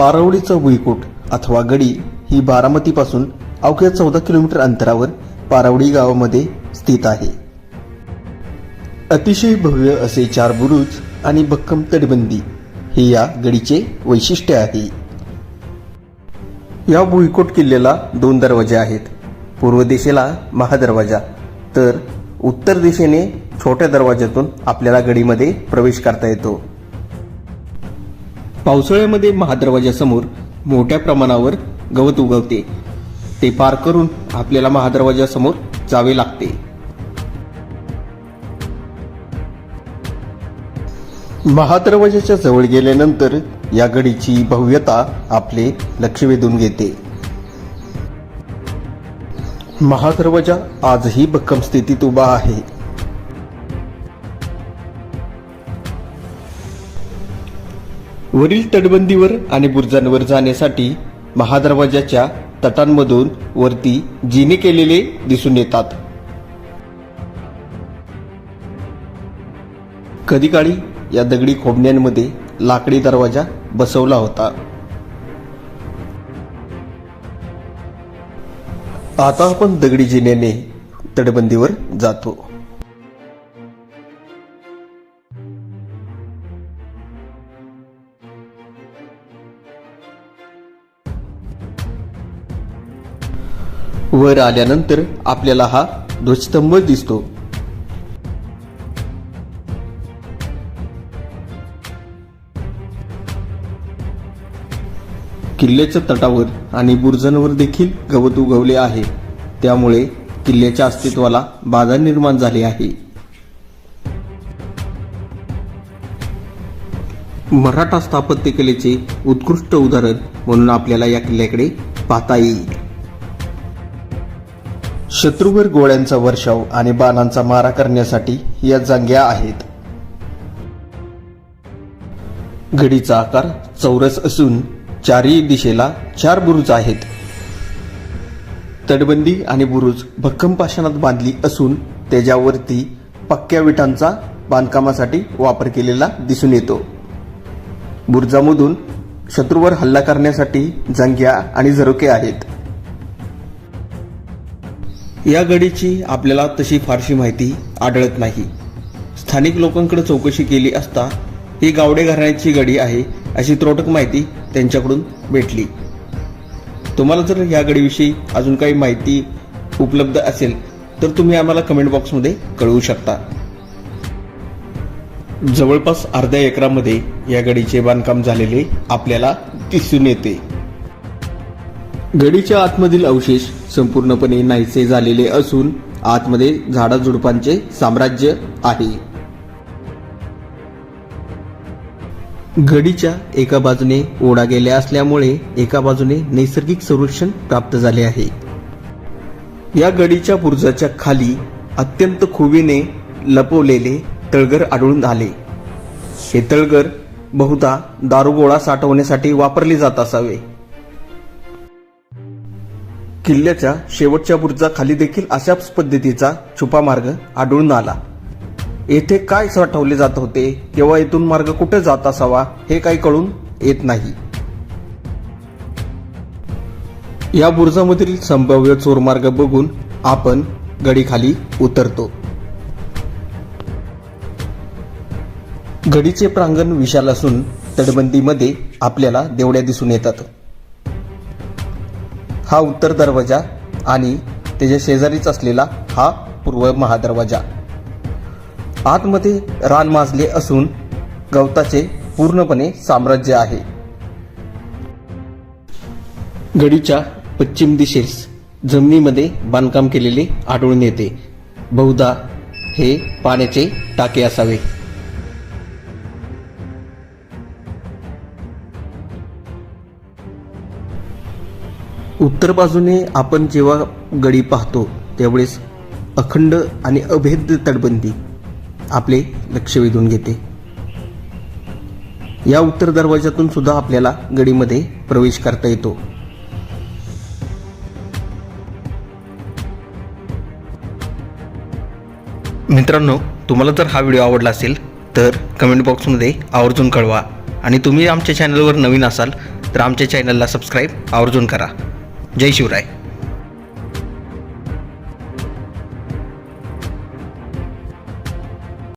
पारवडीचं भुईकोट अथवा गडी ही बारामतीपासून अवघ्या चौदा किलोमीटर अंतरावर पारवडी गावामध्ये स्थित आहे. अतिशय भव्य असे चार बुरुज आणि भक्कम तटबंदी हे या गडीचे वैशिष्ट्य आहे. या भुईकोट किल्ल्याला दोन दरवाजे आहेत. पूर्व दिशेला महादरवाजा तर उत्तर दिशेने छोट्या दरवाज्यातून आपल्याला गडीमध्ये प्रवेश करता येतो. पावसाळ्यामध्ये महादरवाजासमोर मोठ्या प्रमाणावर गवत उगवते. ते पार करून आपल्याला महादरवाजासमोर जावे लागते. महादरवाजाच्या जवळ गेल्यानंतर या गडीची भव्यता आपले लक्ष वेधून घेते. महादरवाजा आजही भक्कम स्थितीत उभा आहे. वरील तटबंदीवर आणि बुर्जांवर जाण्यासाठी महादरवाजाच्या तटांमधून वरती जिने केलेले दिसून येतात. कधी काळी या दगडी खोबण्यांमध्ये लाकडी दरवाजा बसवला होता. आता आपण दगडी जिन्याने तटबंदीवर जातो. वर आल्यानंतर आपल्याला हा ध्वजस्तंभ दिसतो. किल्ल्याच्या तटावर आणि बुरजांवर देखील गवत उगवले आहे. त्यामुळे किल्ल्याच्या अस्तित्वाला बाधा निर्माण झाली आहे. मराठा स्थापत्यकलेचे उत्कृष्ट उदाहरण म्हणून आपल्याला या किल्ल्याकडे पाहता येईल. शत्रूवर गोळ्यांचा वर्षाव आणि बाणांचा मारा करण्यासाठी या जांग्या आहेत. घडीचा आकार चौरस असून चारही दिशेला चार बुरुज आहेत. तटबंदी आणि बुरुज भक्कम पाषाणात बांधली असून त्याच्यावरती पक्क्या विटांचा बांधकामासाठी वापर केलेला दिसून येतो. बुरुजामधून शत्रूवर हल्ला करण्यासाठी जंग्या आणि झरोके आहेत. या गडीची आपल्याला तशी फारशी माहिती आढळत नाही. स्थानिक लोकांकडे चौकशी केली असता ही गावडे घराण्याची गडी आहे अशी त्रोटक माहिती त्यांच्याकडून भेटली. तुम्हाला जर या गडीविषयी अजून काही माहिती उपलब्ध असेल तर तुम्ही आम्हाला कमेंट बॉक्समध्ये कळवू शकता. जवळपास अर्ध्या एकरामध्ये या गडीचे बांधकाम झालेले आपल्याला दिसून येते. गडीच्या आतमधील अवशेष संपूर्णपणे नाहीसे झालेले असून आतमध्ये झाडाझुडपांचे साम्राज्य आहे. गडीच्या एका बाजूने ओढा गेल्या असल्यामुळे एका बाजूने नैसर्गिक संरक्षण प्राप्त झाले आहे. या गडीच्या बुरुजाच्या खाली अत्यंत खुबीने लपवलेले तळघर आढळून आले. हे तळघर बहुधा दारुगोळा साठवण्यासाठी वापरले जात असावे. किल्ल्याच्या शेवटच्या बुरुजाखाली देखील अशाच पद्धतीचा छुपा मार्ग आढळून आला. येथे काय साठवले जात होते किंवा येथून मार्ग कुठे जात असावा हे काही कळून येत नाही. या बुरजामधील संभाव्य चोरमार्ग बघून आपण गडीखाली उतरतो. गडीचे प्रांगण विशाल असून तटबंदीमध्ये आपल्याला देवड्या दिसून येतात. हा उत्तर दरवाजा आणि त्याच्या शेजारीच असलेला हा पूर्व महादरवाजा. आतमध्ये रान माजले असून गवताचे पूर्णपणे साम्राज्य आहे. गडीच्या पश्चिम दिशेस जमिनीमध्ये बांधकाम केलेले आढळून येते. बहुधा हे पाण्याचे टाके असावे. उत्तर बाजूने आपण जेव्हा गडी पाहतो त्यावेळेस अखंड आणि अभेद्य तटबंदी आपले लक्ष वेधून घेते. या उत्तर दरवाजातून सुद्धा आपल्याला गडीमध्ये प्रवेश करता येतो. मित्रांनो तुम्हाला जर हा व्हिडिओ आवडला असेल तर कमेंट बॉक्समध्ये आवर्जून कळवा. आणि तुम्ही आमच्या चॅनलवर नवीन असाल तर आमच्या चॅनलला सबस्क्राईब आवर्जून करा. जय शिवराय.